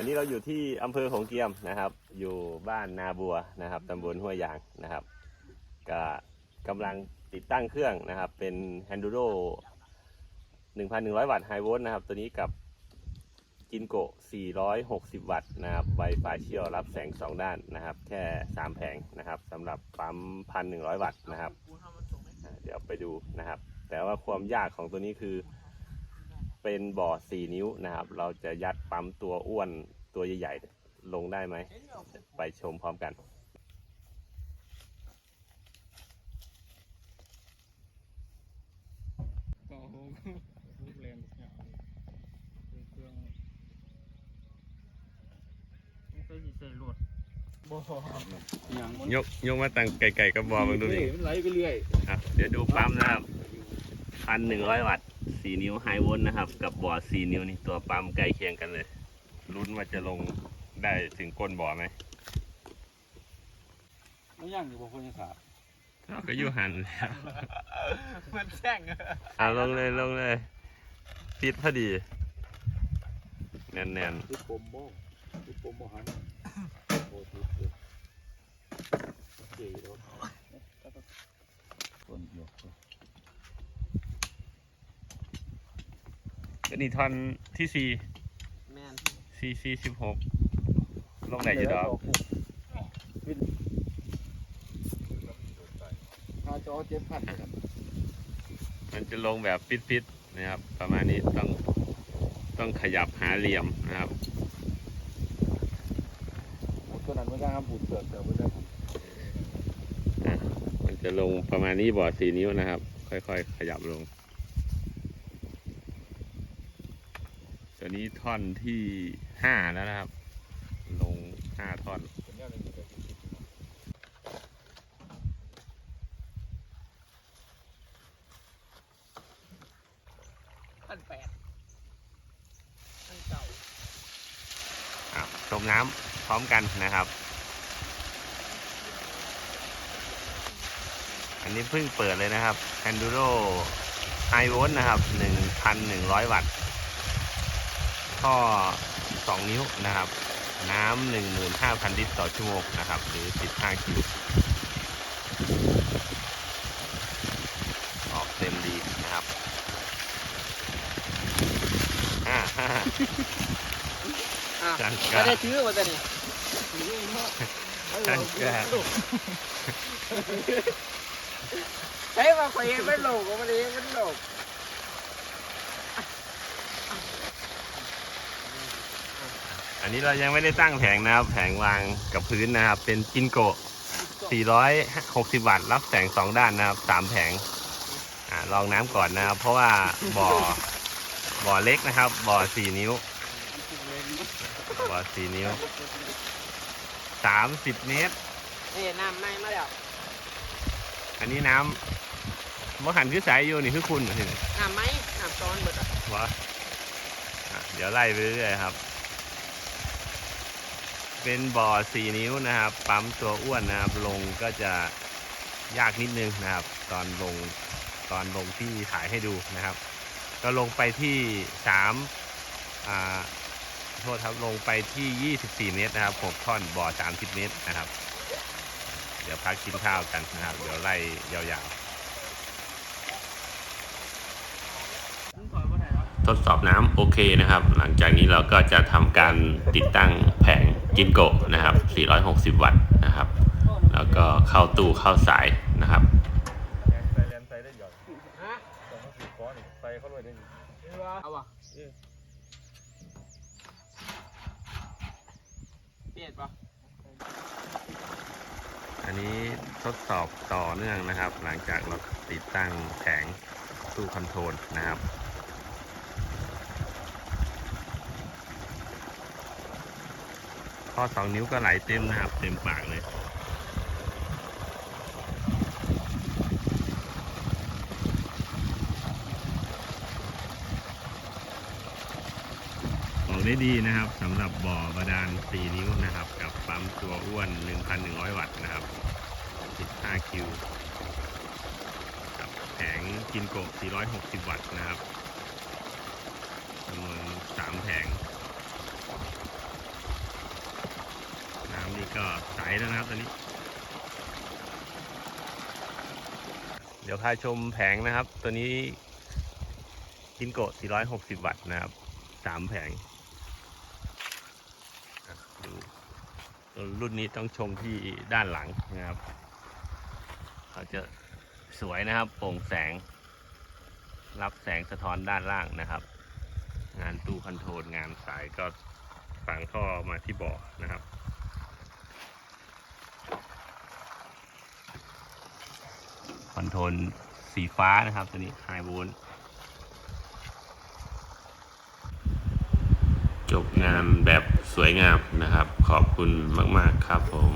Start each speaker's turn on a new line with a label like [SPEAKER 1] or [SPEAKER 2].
[SPEAKER 1] วันนี้เราอยู่ที่อำเภอของเกียมนะครับ อยู่บ้านนาบัวนะครับตำบลห้วยยางนะครับ ก็กำลังติดตั้งเครื่องนะครับ เป็น h ฮนดูโร1,100 วัตต์ไฮโวลต์นะครับ ตัวนี้กับกินโกะ460 วัตต์นะครับไวไฟเชียลรับแสง 2 ด้านนะครับ แค่ 3 แผงนะครับสำหรับปั๊ม 1,100 วัตต์นะครับ เดี๋ยวไปดูนะครับ แต่ว่าความยากของตัวนี้คือ เป็นบ่อ4นิ้วนะครับ เราจะยัดปั๊มตัวอ้วนตัวใหญ่ๆลงได้ไหม ไปชมพร้อมกัน
[SPEAKER 2] ก็โหลูกแรงเนี่ยเป็นเครื่องไม่เคยสิใส่รถบ่ยัง
[SPEAKER 1] ยกยกมาตั้งไก่ๆกับบอมึงดูดิ
[SPEAKER 2] มันไหลไปเรื่อย
[SPEAKER 1] ครับเดี๋ยวดูปั๊มนะครับพันหนึ่งร้อยวัตต์ สี่นิ้วไฮโวลต์นะครับ กับบ่อสี่นิ้วนี่ตัวปั๊มใกล้เคียงกันเลยลุ้นว่าจะลงได้ถึงก้นบ่อไหม
[SPEAKER 2] แล้วย่างอยู่บ่คนยังขาด
[SPEAKER 1] เราก็อยู่หันแล้ว
[SPEAKER 2] มันแช่ง
[SPEAKER 1] อะลงเลยลงเลยปิดพอดี แน่น
[SPEAKER 2] คือปมบ่คือปมบ่หันโอ้ทุกเจ๋อคนเดียว
[SPEAKER 1] ๆก็นี่ท่อนที่สี่
[SPEAKER 3] แมน
[SPEAKER 1] สี่สี่สิบหกลงไหนอยู่ดอก
[SPEAKER 2] ค่าจอเจ็ดพันครับ
[SPEAKER 1] มันจะลงแบบปิดๆนะครับ ประมาณนี้ต้องต้องขยับหาเหลี่ยมนะครับ
[SPEAKER 2] ตัวนั้นมันก็ห้ามปูดเสือกแต่ไม่ได้ครับ
[SPEAKER 1] อะมันจะลงประมาณนี้บอร์ดสี่นิ้วนะครับ ค่อยๆ ขยับลง ตัวนี้ท่อนที่ห้าแล้วนะครับ ลงห้าท่อน
[SPEAKER 2] เป็นแนวหนึงก็คือ
[SPEAKER 3] พันแปดพันเก่า
[SPEAKER 1] อะชมน้ำพร้อมกันนะครับ อันนี้เพิ่งเปิดเลยนะครับ Enduro High Volt นะครับ 1,100 วัตต์ ท่อ 2 นิ้วนะครับ น้ำ15,000 ลิตรต่อชั่วโมงนะครับ หรือ 15 คิว ออกเต็มดีนะครับอ่าฮ่าฮ่า
[SPEAKER 3] อะ
[SPEAKER 1] จังกะ
[SPEAKER 3] ไม่ได้ถือว่าแต่นี่
[SPEAKER 1] จังกะ
[SPEAKER 3] ใช้มาคุยไม่โหลกมันเองมันโหลก
[SPEAKER 1] อันนี้เรายังไม่ได้ตั้งแผงนะครับ แผงวางกับพื้นนะครับ เป็นกินโกะ460 วัตต์รับแสง2ด้านนะครับ3แผงอ่าลองน้ำก่อนนะครับ เพราะว่าบ่อ บ่อเล็กนะครับ บ่อ4นิ้ว บ่อ4นิ้ว30เมตร
[SPEAKER 3] นี่น้ำไม่มาแล้ว
[SPEAKER 1] อันนี้น้ำมหันคือสายอยู่นี่คือคุณเหรอถึง
[SPEAKER 3] น้ำไหมน้ำซ้อนเบิดอะ
[SPEAKER 1] วะอะเดี๋ยวไล่ไปเรื่อยๆครับ เป็นบ่อสี่นิ้วนะครับ ปั๊มตัวอ้วนนะครับ ลงก็จะยากนิดนึงนะครับ ตอนลงตอนลงที่ถ่ายให้ดูนะครับ ก็ลงไปที่สามอ่าโทษครับลงไปที่ 24 เมตรนะครับหกท่อนบ่อ 30 เมตรนะครับ เดี๋ยวพักกินข้าวกันนะครับ เดี๋ยวไล่ยาวๆ ทดสอบน้ำโอเคนะครับ หลังจากนี้เราก็จะทำการติดตั้งแผงกินโกะนะครับ 460 วัตต์นะครับ แล้วก็เข้าตู้เข้าสายนะครับ
[SPEAKER 2] เอา
[SPEAKER 3] วะเปียนปะ
[SPEAKER 1] อันนี้ทดสอบต่อเนื่องนะครับ หลังจากเราติดตั้งแผงตู้คอนโทรลนะครับ อสองนิ้วก็ไหลเต็มนะครับ เต็มปากเลยออกได้ดีนะครับสำหรับบ่อบาดาล 4 นิ้วนะครับ กับปั๊มตัวอ้วน 1,100 วัตต์นะครับ 15 คิวกับแผงกินโกะ460 วัตต์นะครับจำนวน3แผงายแล้วนะครับตอนนี้ เดี๋ยวพาชมแผงนะครับ ตัวนี้กินโกะ460 วัตต์นะครับสามแผงดูรุ่นนี้ต้องชมที่ด้านหลังนะครับเขาจะสวยนะครับโปร่งแสง รับแสงสะท้อนด้านล่างนะครับ งานตู้คอนโทรลงานสายก็ฝังท่อมาที่บาะนะครับ อนโทรลสีฟ้านะครับ ตัวนี้ไฮโวลจบงานแบบสวยงามนะครับ ขอบคุณมาก ๆ ครับผม